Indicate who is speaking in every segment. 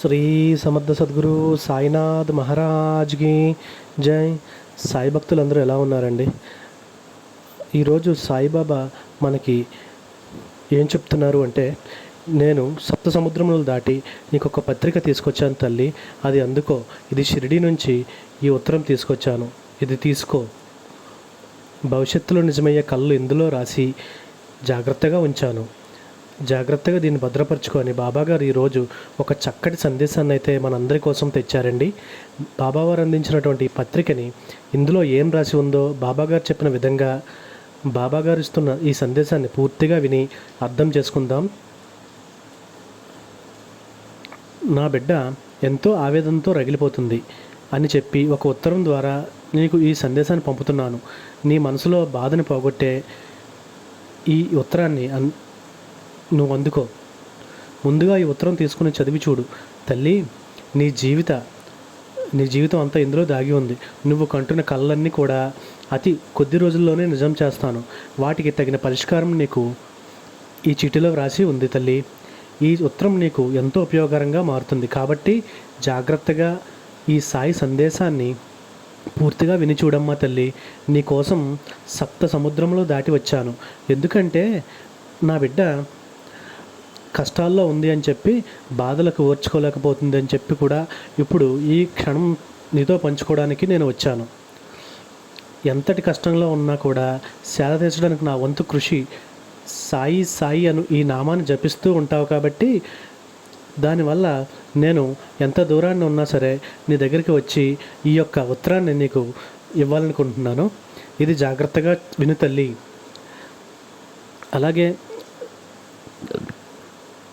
Speaker 1: శ్రీ సమర్థ సద్గురు సాయినాథ్ మహారాజ్కి జై. సాయి భక్తులందరూ ఎలా ఉన్నారండి? ఈరోజు సాయిబాబా మనకి ఏం చెప్తున్నారు అంటే నేను సప్త సముద్రములు దాటి నీకు ఒక పత్రిక తీసుకొచ్చాను తల్లి. అది అందుకో ఇది షిరిడి నుంచి ఈ ఉత్తరం తీసుకొచ్చాను. ఇది తీసుకో. భవిష్యత్తులో నిజమయ్యే కళ్ళు ఇందులో రాసి జాగ్రత్తగా ఉంచాను. జాగ్రత్తగా దీన్ని భద్రపరచుకొని బాబాగారు ఈరోజు ఒక చక్కటి సందేశాన్ని అయితే మనందరి కోసం తెచ్చారండి. బాబావారు అందించినటువంటి ఈ పత్రికని ఇందులో ఏం రాసి ఉందో బాబాగారు చెప్పిన విధంగా బాబాగారు ఇస్తున్న ఈ సందేశాన్ని పూర్తిగా విని అర్థం చేసుకుందాం. నా బిడ్డ ఎంతో ఆవేదనతో రగిలిపోతుంది అని చెప్పి ఒక ఉత్తరం ద్వారా నీకు ఈ సందేశాన్ని పంపుతున్నాను. నీ మనసులో బాధని పోగొట్టే ఈ ఉత్తరాన్ని అన్ నువ్వు అందుకో. ముందుగా ఈ ఉత్తరం తీసుకుని చదివి చూడు. తల్లి నీ జీవిత నీ జీవితం అంతా ఇందులో దాగి ఉంది. నువ్వు కంటున్న కళ్ళన్నీ కూడా అతి కొద్ది రోజుల్లోనే నిజం చేస్తాను. వాటికి తగిన పరిష్కారం నీకు ఈ చిటిలో వ్రాసి ఉంది తల్లి. ఈ ఉత్తరం నీకు ఎంతో ఉపయోగకరంగా మారుతుంది. కాబట్టి జాగ్రత్తగా ఈ సాయి సందేశాన్ని పూర్తిగా విని చూడమ్మా తల్లి. నీకోసం సప్త సముద్రంలో దాటి వచ్చాను. ఎందుకంటే నా బిడ్డ కష్టాల్లో ఉంది అని చెప్పి బాధలకు ఓర్చుకోలేకపోతుంది అని చెప్పి కూడా ఇప్పుడు ఈ క్షణం నీతో పంచుకోవడానికి నేను వచ్చాను. ఎంతటి కష్టంలో ఉన్నా కూడా సేద తీర్చడానికి నా వంతు కృషి సాయి సాయి అను ఈ నామాన్ని జపిస్తూ ఉంటావు కాబట్టి దానివల్ల నేను ఎంత దూరాన్ని ఉన్నా సరే నీ దగ్గరికి వచ్చి ఈ యొక్క ఉత్తరాన్ని నీకు ఇవ్వాలనుకుంటున్నాను. ఇది జాగ్రత్తగా విను తల్లి. అలాగే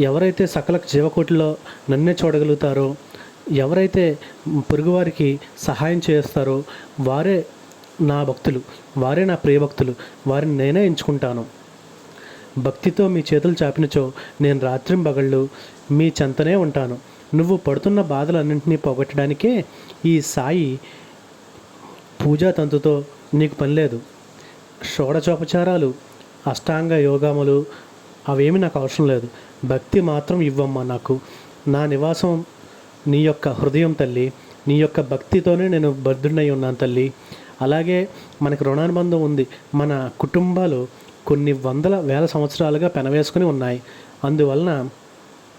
Speaker 1: ఎవరైతే సకల జీవకోటిలో నన్నే చూడగలుగుతారో ఎవరైతే పొరుగువారికి సహాయం చేస్తారో వారే నా భక్తులు వారే నా ప్రియభక్తులు వారిని నేనే ఎంచుకుంటాను. భక్తితో మీ చేతులు చాపినచో నేను రాత్రింబగళ్ళు మీ చెంతనే ఉంటాను. నువ్వు పడుతున్న బాధలన్నింటినీ పోగొట్టడానికే ఈ సాయి పూజా తంతుతో నీకు పని లేదు. షోడచోపచారాలు అష్టాంగ యోగములు అవేమి నాకు అవసరం లేదు. భక్తి మాత్రం ఇవ్వమ్మా నాకు. నా నివాసం నీ యొక్క హృదయం తల్లి. నీ యొక్క భక్తితోనే నేను బద్ధుడినై ఉన్నాను తల్లి. అలాగే మనకు రుణానుబంధం ఉంది. మన కుటుంబాలు కొన్ని వందల వేల సంవత్సరాలుగా పెనవేసుకుని ఉన్నాయి. అందువలన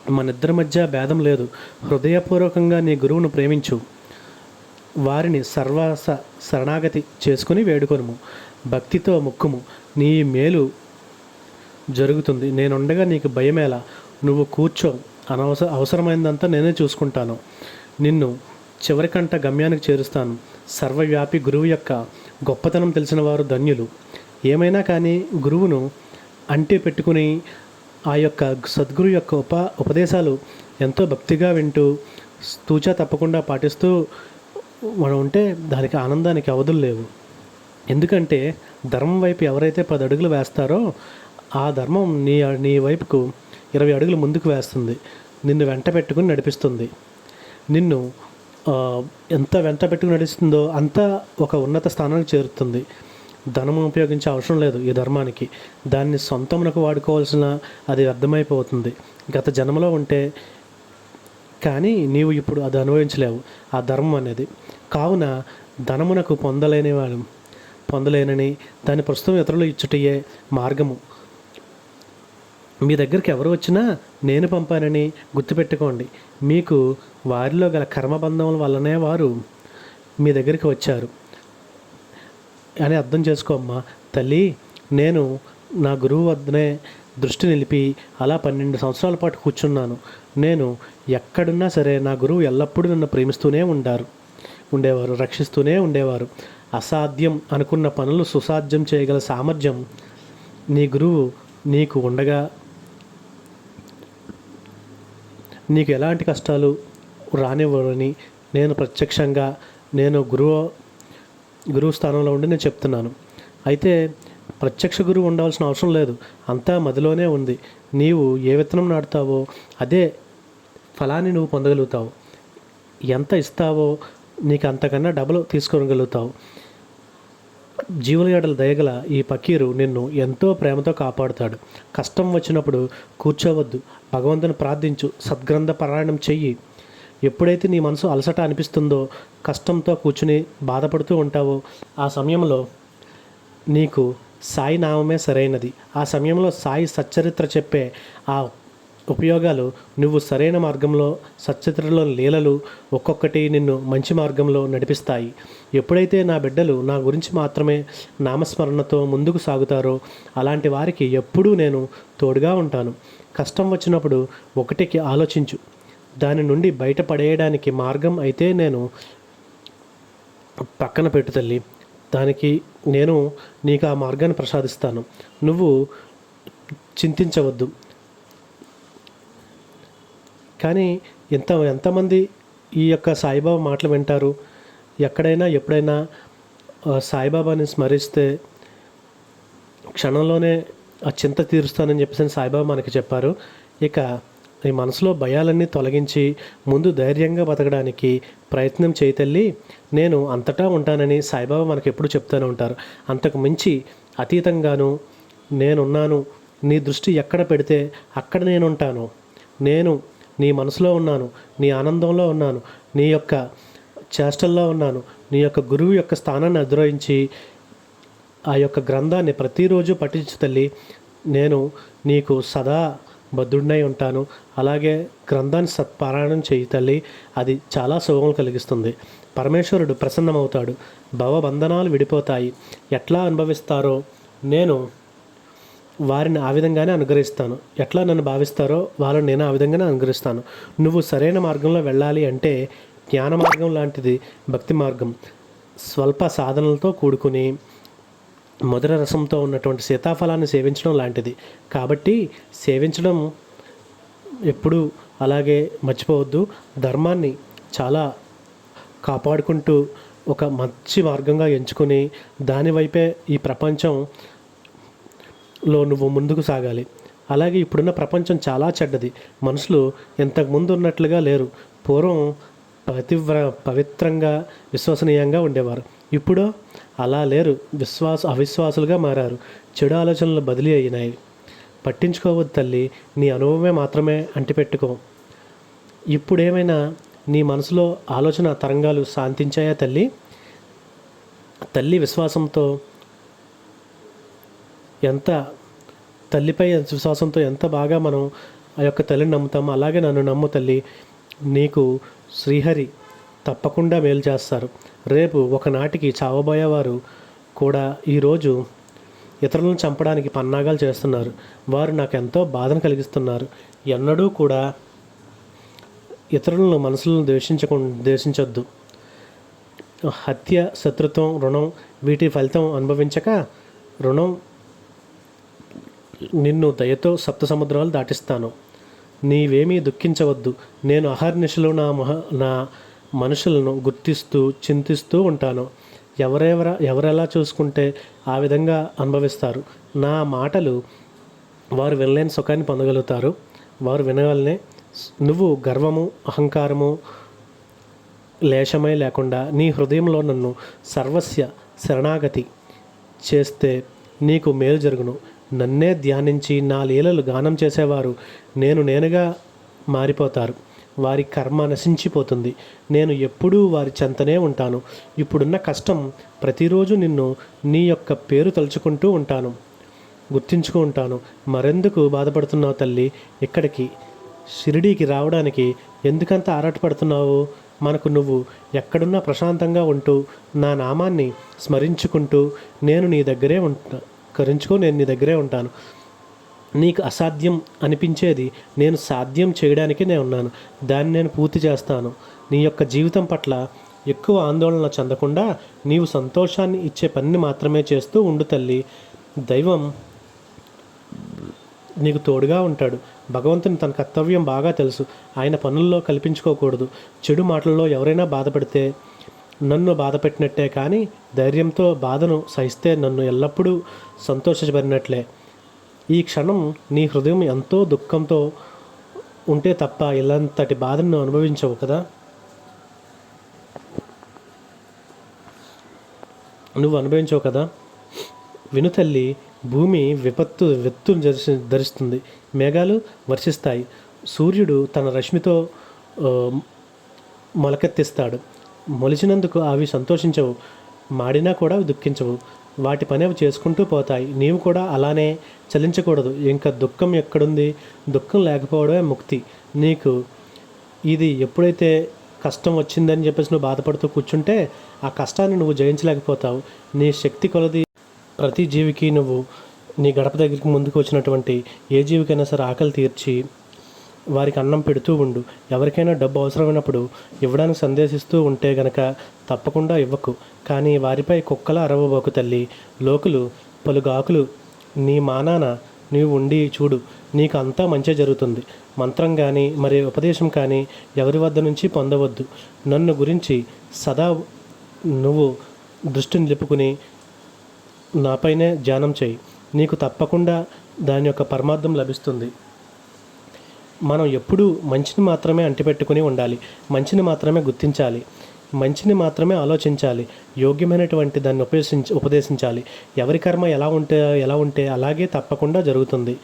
Speaker 1: మన ఇద్దరి మధ్య భేదం లేదు. హృదయపూర్వకంగా నీ గురువును ప్రేమించు. వారిని సర్వస శరణాగతి చేసుకుని వేడుకొనుము. భక్తితో ముక్కుము. నీ మేలు జరుగుతుంది. నేనుండగా నీకు భయమేలా. నువ్వు కూర్చో. అనవసర అవసరమైందంతా నేనే చూసుకుంటాను. నిన్ను చివరికంట గమ్యానికి చేరుస్తాను. సర్వవ్యాపి గురువు యొక్క గొప్పతనం తెలిసిన వారు ధన్యులు. ఏమైనా కానీ గురువును అంటి పెట్టుకుని ఆ యొక్క సద్గురు యొక్క ఉప ఉపదేశాలు ఎంతో భక్తిగా వింటూ తూచా తప్పకుండా పాటిస్తూ మనం ఉంటే దానికి ఆనందానికి అవధులు లేవు. ఎందుకంటే ధర్మం వైపు ఎవరైతే పది అడుగులు వేస్తారో ఆ ధర్మం నీ నీ వైపుకు ఇరవై అడుగులు ముందుకు వేస్తుంది. నిన్ను వెంట పెట్టుకుని నడిపిస్తుంది. నిన్ను ఎంత వెంట పెట్టుకుని నడుస్తుందో అంత ఒక ఉన్నత స్థానానికి చేరుతుంది. ధనము ఉపయోగించే అవసరం లేదు ఈ ధర్మానికి. దాన్ని సొంతమునకు వాడుకోవాల్సిన అది అర్థమైపోతుంది గత జన్మలో ఉంటే కానీ నీవు ఇప్పుడు అది అనుభవించలేవు. ఆ ధర్మం అనేది. కావున ధనమునకు పొందలేని వాడు పొందలేనని దాని ప్రస్తుతం ఇతరులు ఇచ్చుటయే మార్గము. మీ దగ్గరికి ఎవరు వచ్చినా నేను పంపానని గుర్తుపెట్టుకోండి. మీకు వారిలో గల కర్మబంధముల వల్లనే వారు మీ దగ్గరికి వచ్చారు. అని అర్థం చేసుకోమ్మా తల్లి నేను నా గురువు వద్దనే దృష్టి నిలిపి అలా పన్నెండు సంవత్సరాల పాటు కూర్చున్నాను. నేను ఎక్కడున్నా సరే నా గురువు ఎల్లప్పుడూ నన్ను ప్రేమిస్తూనే ఉండారు. ఉండేవారు రక్షిస్తూనే ఉండేవారు. అసాధ్యం అనుకున్న పనులు సుసాధ్యం చేయగల సామర్థ్యం నీ గురువు నీకు ఉండగా నీకు ఎలాంటి కష్టాలు రానివ్వరని నేను ప్రత్యక్షంగా నేను గురువు గురువు స్థానంలో ఉండి నేను చెప్తున్నాను. అయితే ప్రత్యక్ష గురువు ఉండవలసిన అవసరం లేదు. అంతా మదిలోనే ఉంది. నీవు ఏ విత్తనం నాటుతావో అదే ఫలాన్ని నువ్వు పొందగలుగుతావు. ఎంత ఇస్తావో నీకు అంతకన్నా డబుల్ తీసుకోగలుగుతావు. జీవుల దయగల ఈ పకీరు నిన్ను ఎంతో ప్రేమతో కాపాడుతాడు. కష్టం వచ్చినప్పుడు కూర్చోవద్దు. భగవంతుని ప్రార్థించు సద్గ్రంథ పారాయణం చెయ్యి. ఎప్పుడైతే నీ మనసు అలసట అనిపిస్తుందో కష్టంతో కూర్చుని బాధపడుతూ ఉంటావో ఆ సమయంలో నీకు సాయి నామమే సరైనది. ఆ సమయంలో సాయి సచ్చరిత్ర చెప్పే ఆ ఉపయోగాలు నువ్వు సరైన మార్గంలో సచ్చరిత్రలో లీలలు ఒక్కొక్కటి నిన్ను మంచి మార్గంలో నడిపిస్తాయి. ఎప్పుడైతే నా బిడ్డలు నా గురించి మాత్రమే నామస్మరణతో ముందుకు సాగుతారో అలాంటి వారికి ఎప్పుడూ నేను తోడుగా ఉంటాను. కష్టం వచ్చినప్పుడు ఒకటికి ఆలోచించు. దాని నుండి బయటపడేయడానికి మార్గం అయితే నేను పక్కన పెట్టు తల్లి. దానికి నేను నీకు ఆ మార్గాన్ని ప్రసాదిస్తాను. నువ్వు చింతించవద్దు. కానీ ఎంత ఎంతమంది ఈ యొక్క సాయిబాబా మాటలు వింటారు? ఎక్కడైనా ఎప్పుడైనా సాయిబాబాని స్మరిస్తే క్షణంలోనే ఆ చింత తీరుస్తానని చెప్పేసి సాయిబాబా మనకి చెప్పారు. ఇక ఈ మనసులో భయాలన్నీ తొలగించి ముందు ధైర్యంగా బతకడానికి ప్రయత్నం చేయితల్లి నేను అంతటా ఉంటానని సాయిబాబా మనకి ఎప్పుడు చెప్తూనే ఉంటారు. అంతకు మించి అతీతంగాను నేనున్నాను. నీ దృష్టి ఎక్కడ పెడితే అక్కడ నేను ఉంటాను నేను నీ మనసులో ఉన్నాను. నీ ఆనందంలో ఉన్నాను. నీ యొక్క చేష్టల్లో ఉన్నాను. నీ యొక్క గురువు యొక్క స్థానాన్ని అధిరోహించి ఆ యొక్క గ్రంథాన్ని ప్రతిరోజు పఠించు తల్లి నేను నీకు సదా బద్ధుడినై ఉంటాను. అలాగే గ్రంథాన్ని సత్పారాయణం చేయి తల్లి అది చాలా శుభములు కలిగిస్తుంది. పరమేశ్వరుడు ప్రసన్నమవుతాడు. భవబంధనాలు విడిపోతాయి. ఎట్లా అనుభవిస్తారో నేను వారిని ఆ విధంగానే అనుగ్రహిస్తాను. ఎట్లా నన్ను భావిస్తారో వాళ్ళని నేను ఆ విధంగానే అనుగ్రహిస్తాను. నువ్వు సరైన మార్గంలో వెళ్ళాలి అంటే జ్ఞాన మార్గం లాంటిది భక్తి మార్గం. స్వల్ప సాధనలతో కూడుకుని మధుర రసంతో ఉన్నటువంటి సీతాఫలాన్ని సేవించడం లాంటిది. కాబట్టి సేవించడం ఎప్పుడూ అలాగే మర్చిపోవద్దు. ధర్మాన్ని చాలా కాపాడుకుంటూ ఒక మంచి మార్గంగా ఎంచుకొని దాని వైపే ఈ ప్రపంచం లో నువ్వు ముందుకు సాగాలి. అలాగే ఇప్పుడున్న ప్రపంచం చాలా చెడ్డది. మనుషులు ఇంతకుముందు ఉన్నట్లుగా లేరు. పూర్వం పతివ్ర పవిత్రంగా విశ్వసనీయంగా ఉండేవారు. ఇప్పుడు అలా లేరు. విశ్వాస అవిశ్వాసులుగా మారారు. చెడు ఆలోచనలు బదిలీ అయినాయి. పట్టించుకోవద్దు తల్లి. నీ అనుభవమే మాత్రమే అంటిపెట్టుకో. ఇప్పుడేమైనా నీ మనసులో ఆలోచన తరంగాలు శాంతించాయా తల్లి? తల్లి విశ్వాసంతో ఎంత తల్లిపై విశ్వాసంతో ఎంత బాగా మనం ఆ యొక్క తల్లిని నమ్ముతామో అలాగే నన్ను నమ్ము తల్లి. నీకు శ్రీహరి తప్పకుండా మేలు చేస్తారు. రేపు ఒకనాటికి చావబోయేవారు కూడా ఈరోజు ఇతరులను చంపడానికి పన్నాగాలు చేస్తున్నారు. వారు నాకు ఎంతో బాధను కలిగిస్తున్నారు. ఎన్నడూ కూడా ఇతరులను మనసులను ద్వేషించకు ద్వేషించొద్దు. హత్య శత్రుత్వం రుణం వీటి ఫలితం అనుభవించక రుణం నిన్ను దయతో సప్త సముద్రాలు దాటిస్తాను. నీవేమీ దుఃఖించవద్దు. నేను అహర్నిశలు నా మహ నా మనుషులను గుర్తిస్తూ చింతిస్తూ ఉంటాను. ఎవరెవర ఎవరెలా చూసుకుంటే ఆ విధంగా అనుభవిస్తారు. నా మాటలు వారు వినలేని సుఖాన్ని పొందగలుగుతారు. వారు వినగలనే నువ్వు గర్వము అహంకారము లేశమై లేకుండా నీ హృదయంలో నన్ను సర్వస్య శరణాగతి చేస్తే నీకు మేలు జరుగును. నన్నే ధ్యానించి నా లీలలు గానం చేసేవారు. నేను నేనుగా మారిపోతారు. వారి కర్మ నశించిపోతుంది. నేను ఎప్పుడూ వారి చెంతనే ఉంటాను. ఇప్పుడున్న కష్టం ప్రతిరోజు నిన్ను నీ యొక్క పేరు తలుచుకుంటూ ఉంటాను. గుర్తించుకు ఉంటాను. మరెందుకు బాధపడుతున్నావు తల్లి? ఇక్కడికి షిరిడీకి రావడానికి ఎందుకంత ఆరాటపడుతున్నావు? మనకు నువ్వు ఎక్కడున్నా ప్రశాంతంగా ఉంటూ నా నామాన్ని స్మరించుకుంటూ నేను నీ దగ్గరే ఉంటా కరించుకో నేను నీ దగ్గరే ఉంటాను. నీకు అసాధ్యం అనిపించేది నేను సాధ్యం చేయడానికి నేను ఉన్నాను. దాన్ని నేను పూర్తి చేస్తాను. నీ యొక్క జీవితం పట్ల ఎక్కువ ఆందోళన చెందకుండా నీవు సంతోషాన్ని ఇచ్చే పనిని మాత్రమే చేస్తూ ఉండు తల్లి. దైవం నీకు తోడుగా ఉంటాడు. భగవంతుని తన కర్తవ్యం బాగా తెలుసు. ఆయన పనుల్లో కల్పించుకోకూడదు. చెడు మాటల్లో ఎవరైనా బాధపడితే నన్ను బాధ పెట్టినట్టే కానీ ధైర్యంతో బాధను సహిస్తే నన్ను ఎల్లప్పుడూ సంతోషపడినట్లే ఈ క్షణం నీ హృదయం ఎంతో దుఃఖంతో ఉంటే తప్ప ఇలాంతటి బాధను అనుభవించవు కదా? నువ్వు అనుభవించవు కదా? విను తల్లి భూమి విపత్తు వెత్తును ధరిసి ధరిస్తుంది మేఘాలు వర్షిస్తాయి. సూర్యుడు తన రశ్మితో మొలకెత్తిస్తాడు. మొలిచినందుకు అవి సంతోషించవు. మాడినా కూడా దుఃఖించవు. వాటి పని అవి చేసుకుంటూ పోతాయి. నీవు కూడా అలానే చలించకూడదు. ఇంకా దుఃఖం ఎక్కడుంది? దుఃఖం లేకపోవడమే ముక్తి. నీకు ఇది ఎప్పుడైతే కష్టం వచ్చిందని చెప్పేసి నువ్వు బాధపడుతూ కూర్చుంటే ఆ కష్టాన్ని నువ్వు జయించలేకపోతావు. నీ శక్తి కొలది ప్రతి జీవికి నువ్వు నీ గడప దగ్గరికి ముందుకు వచ్చినటువంటి ఏ జీవికైనా సరే ఆకలి తీర్చి వారికి అన్నం పెడుతూ ఉండు. ఎవరికైనా డబ్బు అవసరమైనప్పుడు ఇవ్వడానికి సందేశిస్తూ ఉంటే గనక తప్పకుండా ఇవ్వకు. కానీ వారిపై కుక్కల అరవబోకు తల్లి. లోకులు పలుగాకులు నీ మానాన నీవు ఉండి చూడు. నీకు అంతా మంచి జరుగుతుంది. మంత్రం కానీ మరి ఉపదేశం కానీ ఎవరి వద్ద నుంచి పొందవద్దు. నన్ను గురించి సదా నువ్వు దృష్టి నిలుపుకుని నాపైనే ధ్యానం చేయి. నీకు తప్పకుండా దాని యొక్క పరమార్థం లభిస్తుంది. మనం ఎప్పుడూ మంచిని మాత్రమే అంటిపెట్టుకుని ఉండాలి. మంచిని మాత్రమే గుర్తించాలి. మంచిని మాత్రమే ఆలోచించాలి. యోగ్యమైనటువంటి దాన్ని ఉపదేశించ ఉపదేశించాలి. ఎవరి కర్మ ఎలా ఉంటే ఎలా ఉంటే అలాగే తప్పకుండా జరుగుతుంది.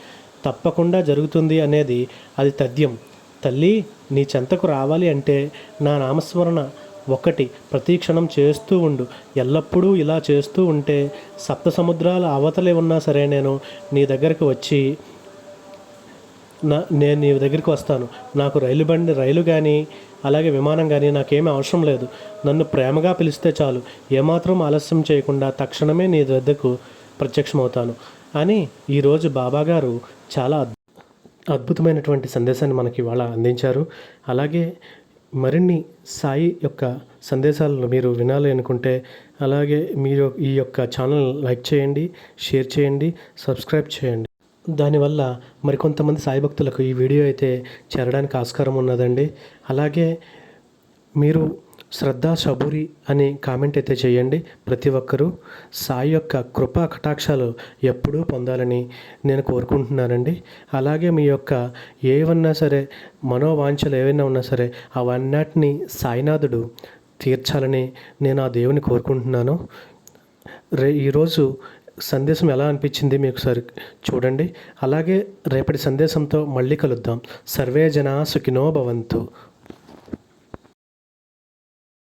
Speaker 1: తప్పకుండా జరుగుతుంది అనేది అది తథ్యం. తల్లి నీ చెంతకు రావాలి అంటే నా నామస్మరణ ఒకటి ప్రతీక్షణం చేస్తూ ఉండు. ఎల్లప్పుడూ ఇలా చేస్తూ ఉంటే సప్త సముద్రాల అవతలే ఉన్నా సరే నేను నీ దగ్గరకు వచ్చి నా నేను నీ దగ్గరికి వస్తాను. నాకు రైలు బండి రైలు కానీ అలాగే విమానం కానీ నాకేమీ అవసరం లేదు. నన్ను ప్రేమగా పిలిస్తే చాలు. ఏమాత్రం ఆలస్యం చేయకుండా తక్షణమే నీ వద్దకు ప్రత్యక్షమవుతాను. అని ఈరోజు బాబా గారు చాలా అద్- అద్భుతమైనటువంటి సందేశాన్ని మనకి ఇవాళ అందించారు. అలాగే మరిన్ని సాయి యొక్క సందేశాలను మీరు వినాలి అనుకుంటే అలాగే మీరు ఈ యొక్క ఛానల్ లైక్ చేయండి షేర్ చేయండి సబ్స్క్రైబ్ చేయండి. దానివల్ల మరికొంతమంది సాయి భక్తులకు ఈ వీడియో అయితే చేరడానికి ఆస్కారం ఉన్నదండి. అలాగే మీరు శ్రద్ధ షబూరి అని కామెంట్ అయితే చేయండి. ప్రతి ఒక్కరూ సాయి యొక్క కృపా కటాక్షాలు ఎప్పుడూ పొందాలని నేను కోరుకుంటున్నానండి. అలాగే మీ యొక్క ఏవన్నా సరే మనోవాంఛలు ఏవైనా ఉన్నా సరే అవన్నిటిని సాయినాథుడు తీర్చాలని నేను ఆ దేవుని కోరుకుంటున్నాను. రే ఈరోజు సందేశం ఎలా అనిపించింది మీకు సరి చూడండి. అలాగే రేపటి సందేశంతో మళ్ళీ కలుద్దాం. సర్వే జనా సుఖినో భవంతు.